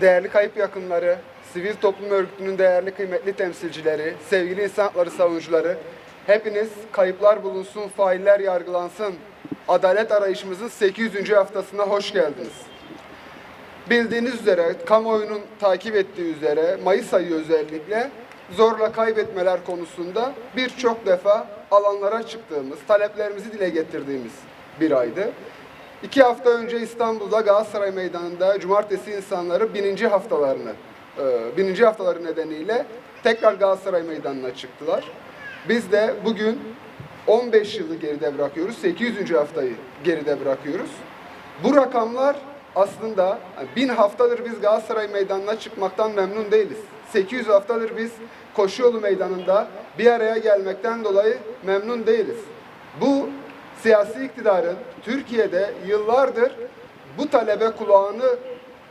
değerli kayıp yakınları, sivil toplum örgütünün değerli kıymetli temsilcileri, sevgili insan hakları savunucuları, hepiniz kayıplar bulunsun, failler yargılansın, adalet arayışımızın 800. haftasına hoş geldiniz. Bildiğiniz üzere, kamuoyunun takip ettiği üzere, Mayıs ayı özellikle zorla kaybetmeler konusunda birçok defa alanlara çıktığımız, taleplerimizi dile getirdiğimiz bir aydı. İki hafta önce İstanbul'da Galatasaray Meydanı'nda Cumartesi insanları bininci haftalarını, e, bininci haftaları nedeniyle tekrar Galatasaray Meydanı'na çıktılar. Biz de bugün 15 yılı geride bırakıyoruz, 800. haftayı geride bırakıyoruz. Bu rakamlar aslında bin haftadır biz Galatasaray Meydanı'na çıkmaktan memnun değiliz. 800 haftadır biz koşu yolu meydanında bir araya gelmekten dolayı memnun değiliz. Bu siyasi iktidarın Türkiye'de yıllardır bu talebe kulağını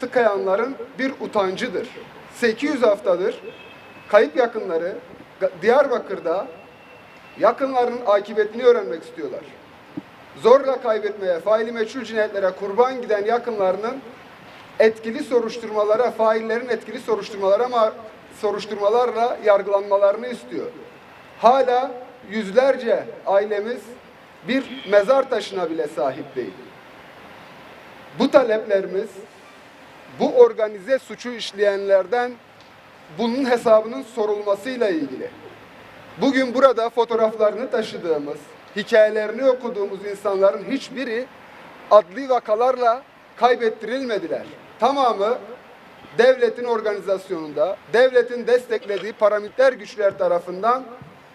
tıkayanların bir utancıdır. 800 haftadır kayıp yakınları Diyarbakır'da yakınlarının akıbetini öğrenmek istiyorlar zorla kaybetmeye, faili meçhul cinayetlere kurban giden yakınlarının etkili soruşturmalara, faillerin etkili soruşturmalara soruşturmalarla yargılanmalarını istiyor. Hala yüzlerce ailemiz bir mezar taşına bile sahip değil. Bu taleplerimiz bu organize suçu işleyenlerden bunun hesabının sorulmasıyla ilgili. Bugün burada fotoğraflarını taşıdığımız, hikayelerini okuduğumuz insanların hiçbiri adli vakalarla kaybettirilmediler. Tamamı devletin organizasyonunda, devletin desteklediği paramiliter güçler tarafından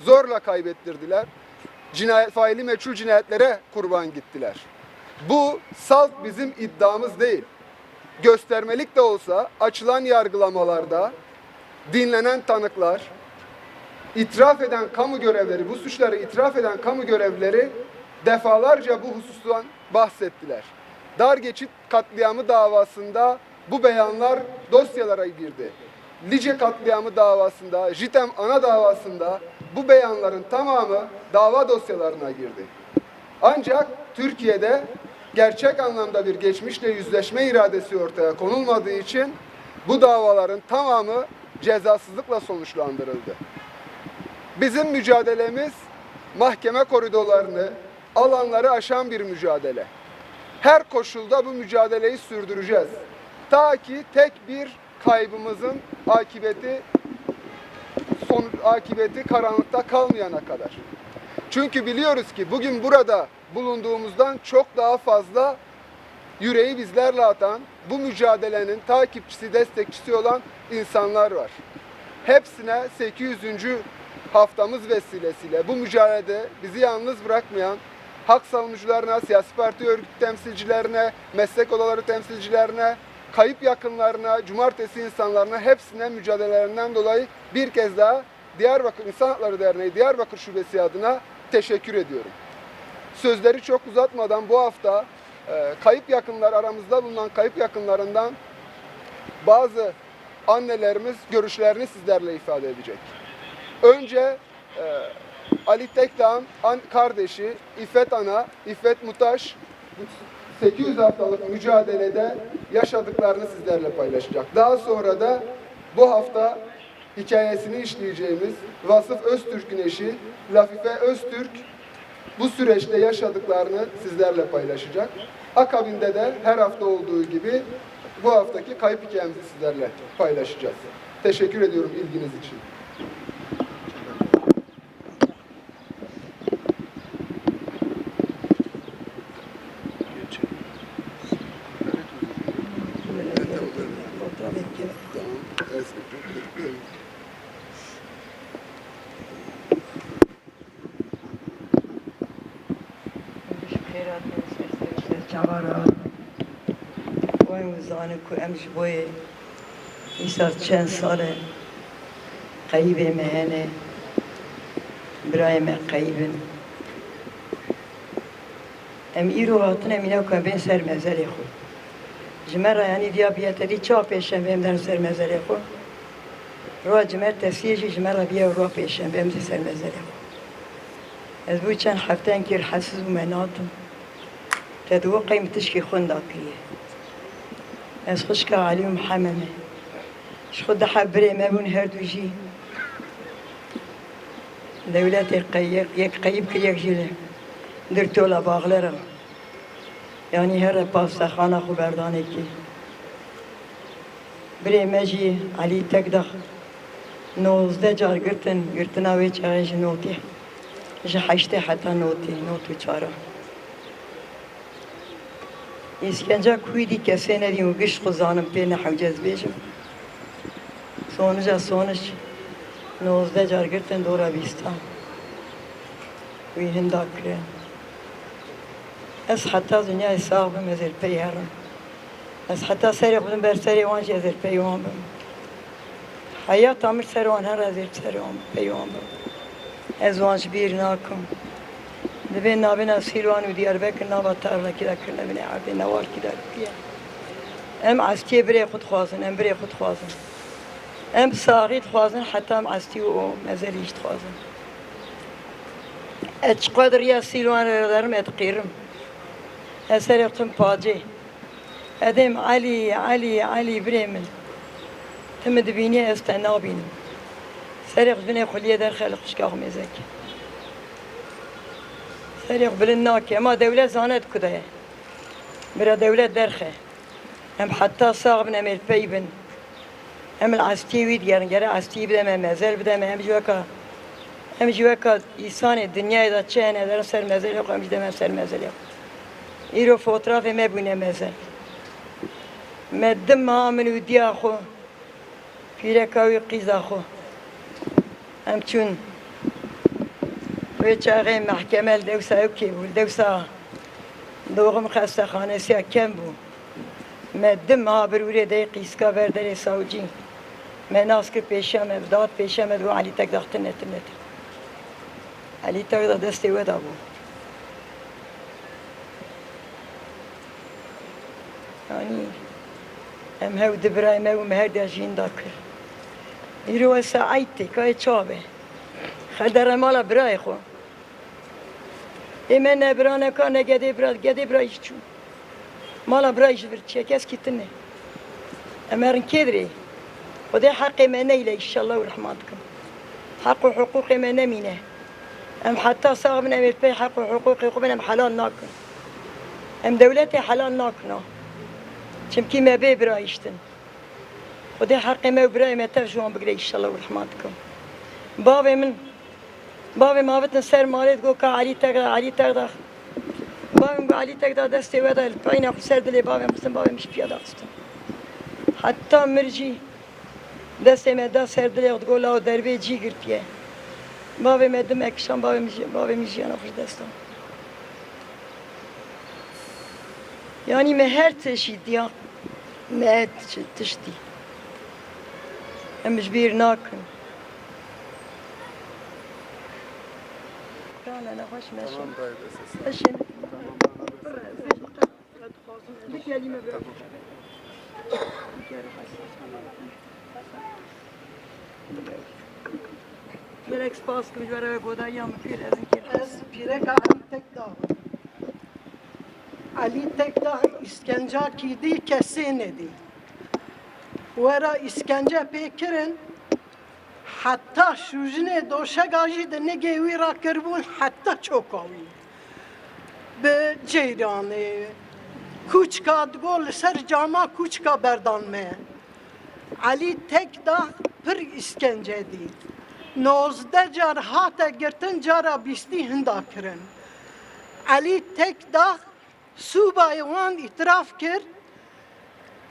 zorla kaybettirdiler. Cinayet faili meçhul cinayetlere kurban gittiler. Bu salt bizim iddiamız değil. Göstermelik de olsa açılan yargılamalarda dinlenen tanıklar, itiraf eden kamu görevleri, bu suçları itiraf eden kamu görevlileri defalarca bu husustan bahsettiler. Dar geçit katliamı davasında bu beyanlar dosyalara girdi. Lice katliamı davasında, JITEM ana davasında bu beyanların tamamı dava dosyalarına girdi. Ancak Türkiye'de gerçek anlamda bir geçmişle yüzleşme iradesi ortaya konulmadığı için bu davaların tamamı cezasızlıkla sonuçlandırıldı. Bizim mücadelemiz mahkeme koridorlarını, alanları aşan bir mücadele. Her koşulda bu mücadeleyi sürdüreceğiz. Ta ki tek bir kaybımızın akıbeti son akıbeti karanlıkta kalmayana kadar. Çünkü biliyoruz ki bugün burada bulunduğumuzdan çok daha fazla yüreği bizlerle atan, bu mücadelenin takipçisi, destekçisi olan insanlar var. Hepsine 800. haftamız vesilesiyle bu mücadelede bizi yalnız bırakmayan hak savunucularına, siyasi parti örgüt temsilcilerine, meslek odaları temsilcilerine, kayıp yakınlarına, cumartesi insanlarına hepsine mücadelelerinden dolayı bir kez daha Diyarbakır İnsan Hakları Derneği Diyarbakır Şubesi adına teşekkür ediyorum. Sözleri çok uzatmadan bu hafta e, kayıp yakınlar aramızda bulunan kayıp yakınlarından bazı annelerimiz görüşlerini sizlerle ifade edecek. Önce e, Ali Tekdağ'ın kardeşi İffet Ana, İffet Mutaş bu 800 haftalık mücadelede yaşadıklarını sizlerle paylaşacak. Daha sonra da bu hafta hikayesini işleyeceğimiz Vasıf Öztürk'ün eşi Lafife Öztürk bu süreçte yaşadıklarını sizlerle paylaşacak. Akabinde de her hafta olduğu gibi bu haftaki kayıp hikayemizi sizlerle paylaşacağız. Teşekkür ediyorum ilginiz için. من کوچک بوده بوی ایسار چند سال قیب مهنه برای من قیبن ام ایرو هاتنه مینو که بین سر مزل خود جمر یعنی دیا بیاتا دی چا پیشن بیم در سر مزل خود رو جمر تسیجی جمر بیا رو پیشن بیم در سر مزل خود از بو چند هفته که حسز و مناتم تدو قیمتش که خونداکیه Ez xuşka Ali Muhammeme. Şu daha bireme bun her duji. Devlet kayıp, yek kayıp kıyık jile. Dirtola bağlara. Yani her pavsakhana xuberdane ki. Bireme ji Ali tekdah. Nozde car girtin, girtina ve çare ji noti. Ji haşte hata noti, çara. İskence kuydi kesene diyeyim gış kuzanım pene havcez bejim. Sonuca sonuç nozde cargırten dora bistan. Ve hinda kre. Ez hatta dünya hesabım ezer peyarım. Ez hatta seri kudum ber seri vanç ezer peyvamım. Hayat amir seri van her ezer seri van peyvamım. Ez vanç bir nakım. دەبێت نابێنە سیروان و دیاربێ کردناوە تارەکیدا کرد لەبێ عبێ نەوارکیدا ئەم ام برێ خودخوازن ئەم برێ خودخوازن بری خود خوازن. حتام ئاستی و مەزەریش خوازن. ئەچقدر یا سیروان ات قیرم. ئەسەر قم پاجێ ادم علی علی علی برێ من. تمە دبینی ئێستا نابینم. سەرق در خولیە دەرخەلق شکاخ مێزەکە Erik bilin nake. Ama devlet zanet kudaye. Bira devlet derhe. Hem hatta sağbın hem elpeyibin. Hem astiyevi diyelim. Gere astiyevi demem, mezel demem. Hem civaka. Hem civaka insanı dünyaya da çehen eder. Ser mezel yok. Hem demem ser mezel yok. İro fotoğraf eme bu ne mezel. Meddim hamın üdiya xo. Pirekavi qiza xo. Hem çün. بیچاره محکمه الدوسا یکی بود دوسا دوغم خسته خانه سیا کم بود مدم ها بروری دی قیسکا بردر ساوجی من از که پیشم داد پیشم دو علی تک داخت نت نت علی تک داد دستی و دابو یعنی ام هاو دبرای ما و مهر دا جین دا کر ایرو ساعیتی که چابه خدر مالا برای خو Hemen ne bir ne kane gede biraz gede biraz hiç. Mala biraz bir çekes gittin ne. Emerin kedri. O da hak emene ile inşallah rahmatkum. Hakkı hukuk emene mine. Em hatta sağım ne bir hakkı hukuk hukuk em halal nakın. Em devleti halal nakın. Çünkü me be biraz iştin. O da hak eme biraz eme tevjuan bile inşallah rahmatkum. Babamın bavim havetën ser marit go ka Ali Tegda, Ali Tegda. Bavim go Ali Tegda desti veda il pejna ser dili bavim kustin bavim shpia da kustin. Hatta mërgji desti me da ser dili od gola o derbe gji gërpje. Bavim e dëme këshan bavim, bavim i gjena për. Yani me her çeşit ya, me her çeşit. Hem bir nakın. Meşin. Meşin. Bir kelime bir. Gerek spas kılıç var ve godaya mı bir ezin ki. Ez pirek Ali Tekdağ. Ali Tekdağ işkence kidi kesin edi. Wera işkence pekirin hatta şuzine doşa gajı da ne gevi rakırbun hatta çok avi. Be ceyranı. Kuçka gol ser cama kuçka berdan me. Ali tek da pır iskence di. Nozde car hata girtin cara bisti hinda kirin. Ali tek da subayı wan itiraf kir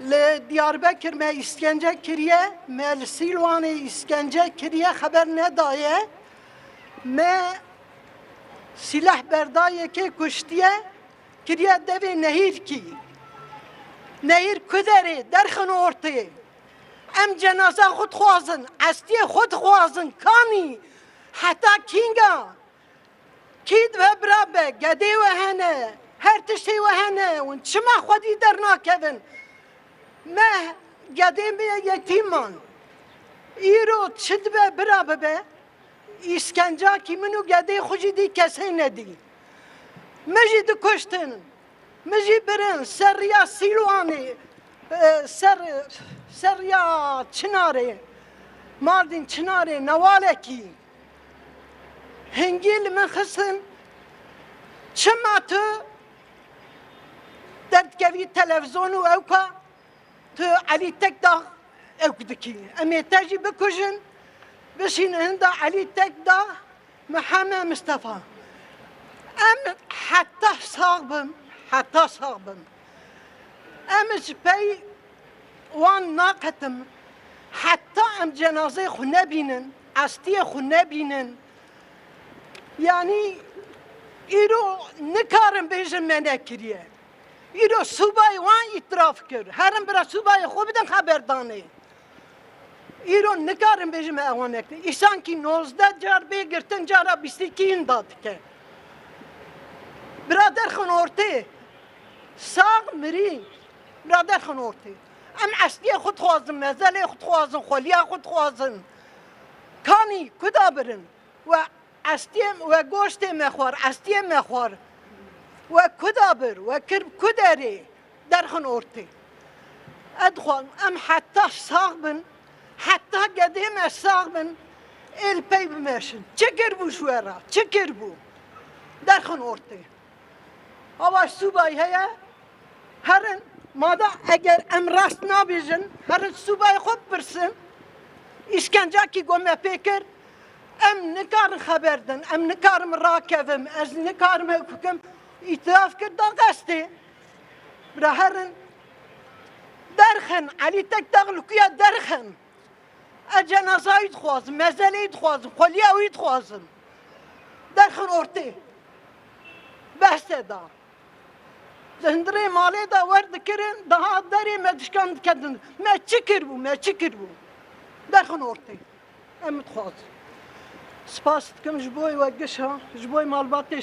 Li Diyarbakır me iskence kiriye, me Silvan'ı iskence kiriye haber ne daye, me silah berdaye ki kuştiye, kiriye devi nehir ki. Nehir kuderi, derkhin ortaya. Em cenaze khud khwazın, estiye khud khwazın, kani, hatta kinga. Kid ve brabe, gedi ve hene, her tişi ve hene, un çima khudi der. ما گدی می یتیمان ایرو چد به برابه به اسکنجا کی منو گدی خوشی دی کسی ندی مجی دو کشتن مجی برن سریا سیلوانی e, ser ser ya Çınarı Mardin Çınarı Navaleki Hengil min xistin çima tu derdkevî televizyonu ew tu Elî Tekdağ ew dikî em ê te jî bikujin bişîn hinda Elî Tekdağ Mehemed Mustafa. Em heta sağ bim heta sağ bim em pey wan naqetim. Heta em cenazeyê xwe nebînin estiyê xwe nebînin yani îro nikarin bêjin me nekiriye îro subayê wan îtiraf kir herin bira subayê xwe bidin xeberdanê îro nikarin bêjin me ewan nekir îsankî nozdeh car bê girtin cara bîstikîn da dike Birader xın ortaya sağ mirî birader xın ortaya em esliye xwe dixwazin mezelê xwe dixwazin xweliya xwe dixwazin kanî ku da birin we estiyê we goştê me xwar estiyê me xwar we ku da bir we kir ku derê derxin ortaya ez dixwazim em heta sağ bin heta gedê me sağ bin el pey bimeşin çi kirbû ji we re çi kirbû derxin ortaya Hava subay heye herin mada eğer em rast nabijin herin subay xwe pirsin işkence ki gome pekir em nikarin xeberdin em nikarim rakevim ez nikarim hukum itiraf kir da qesti bira herin derxin Ali tek dağlıkuya derxin e cenazayı dixwazim mezeleyi xweliya wî dixwazim derxin ortaya beste da. Zindire malê da wer dikirin daha derê me dikedin me çi kirbû me çi kirbû derxin ortê em dixwazin spas dikim ji bo we gişa ji bo malbatê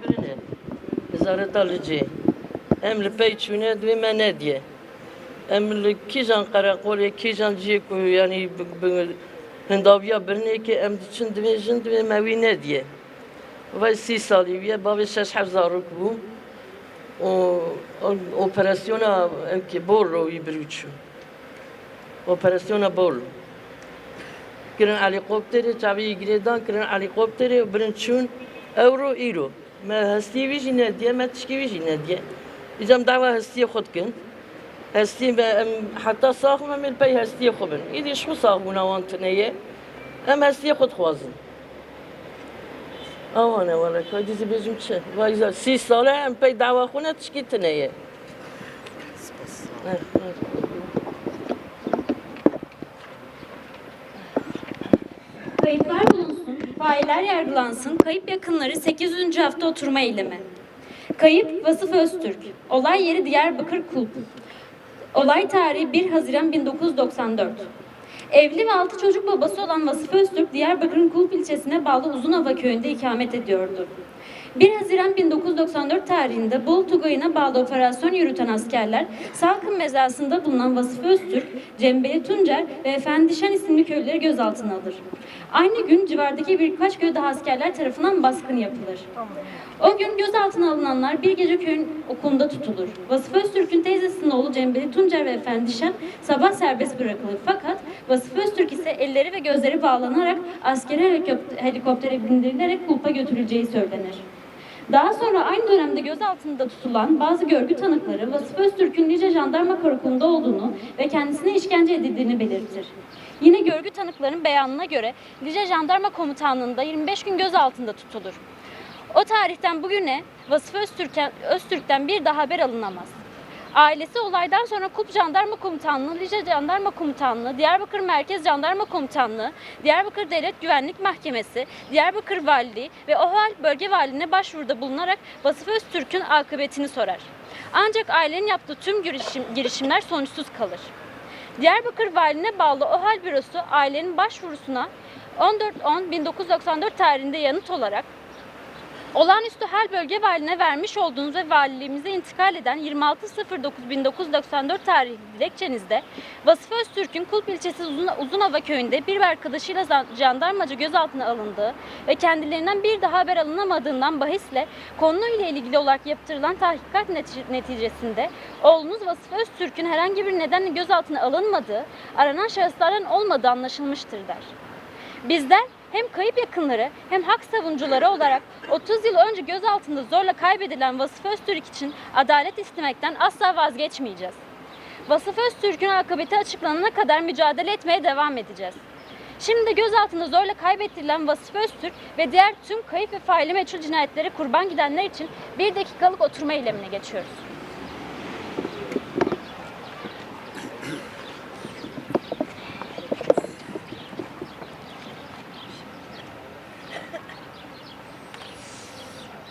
bin spasiya min ji gişa re sağ ol Otobüs سی سالیه برنه چونه ام نزان یعنی حتی اسکنجا لجی جی برنه وزارت لجی ام لپی چونه دوی من ندیه ام لکیجان قراقول کیجان جی کو یعنی هنداویا برنه که ام چون دوی جن دوی موی ندیه و سی سالیه باوی شش هزار بو o operasyona ki bol royi biruçu. Operasyona bol. Kirin helikopteri çavi giredan kirin helikopteri birin çun euro euro. Me ما هستي بيجي نادية ما تشكي بيجي نادية إذا مدعوة هستي خد كنت هستي حتى صاغمة من البي هستي خبن إذا شو صاغمنا وانتنية أم هستي خد خوازن. أو أنا ولا كاي ديزي بيجم تشي وايزا سي صالة أم بي دعوة خونا تشكي تنية Thank you. Failler yargılansın, kayıp yakınları 800. hafta oturma eylemi. Kayıp Vasıf Öztürk, olay yeri Diyarbakır Kulp. Olay tarihi 1 Haziran 1994. Evli ve altı çocuk babası olan Vasıf Öztürk, Diyarbakır'ın Kulp ilçesine bağlı Uzunova köyünde ikamet ediyordu. 1 Haziran 1994 tarihinde Bolu Tugayı'na bağlı operasyon yürüten askerler Salkın mezasında bulunan Vasıf Öztürk, Cembeli Tuncer ve Efendişen isimli köylüleri gözaltına alır. Aynı gün civardaki birkaç köyde askerler tarafından baskın yapılır. O gün gözaltına alınanlar bir gece köyün okulunda tutulur. Vasıf Öztürk'ün teyzesinin oğlu Cembeli Tuncer ve Efendişen sabah serbest bırakılır. Fakat Vasıf Öztürk ise elleri ve gözleri bağlanarak askeri helikop- helikoptere bindirilerek kulpa götürüleceği söylenir. Daha sonra aynı dönemde gözaltında tutulan bazı görgü tanıkları Vasıf Öztürk'ün Lice Jandarma Karakolunda olduğunu ve kendisine işkence edildiğini belirtir. Yine görgü tanıkların beyanına göre Lice Jandarma Komutanlığı'nda 25 gün gözaltında tutulur. O tarihten bugüne Vasıf Öztürk'ten, bir daha haber alınamaz. Ailesi olaydan sonra Kup Jandarma Komutanlığı, Lice Jandarma Komutanlığı, Diyarbakır Merkez Jandarma Komutanlığı, Diyarbakır Devlet Güvenlik Mahkemesi, Diyarbakır Valiliği ve OHAL Bölge Valiliğine başvuruda bulunarak Vasıf Öztürk'ün akıbetini sorar. Ancak ailenin yaptığı tüm girişim, girişimler sonuçsuz kalır. Diyarbakır Valiliğine bağlı OHAL Bürosu ailenin başvurusuna 14.10.1994 tarihinde yanıt olarak Olağanüstü hal bölge valine vermiş olduğunuz ve valiliğimize intikal eden 26.09.1994 tarihli dilekçenizde Vasıf Öztürk'ün Kulp ilçesi Uzun, Uzunova köyünde bir arkadaşıyla jandarmaca gözaltına alındığı ve kendilerinden bir daha haber alınamadığından bahisle konuyla ilgili olarak yaptırılan tahkikat neti- neticesinde oğlunuz Vasıf Öztürk'ün herhangi bir nedenle gözaltına alınmadığı, aranan şahıslardan olmadığı anlaşılmıştır der. Bizler hem kayıp yakınları hem hak savunucuları olarak 30 yıl önce gözaltında zorla kaybedilen Vasıf Öztürk için adalet istemekten asla vazgeçmeyeceğiz. Vasıf Öztürk'ün akıbeti açıklanana kadar mücadele etmeye devam edeceğiz. Şimdi de gözaltında zorla kaybettirilen Vasıf Öztürk ve diğer tüm kayıp ve faili meçhul cinayetleri kurban gidenler için bir dakikalık oturma eylemine geçiyoruz.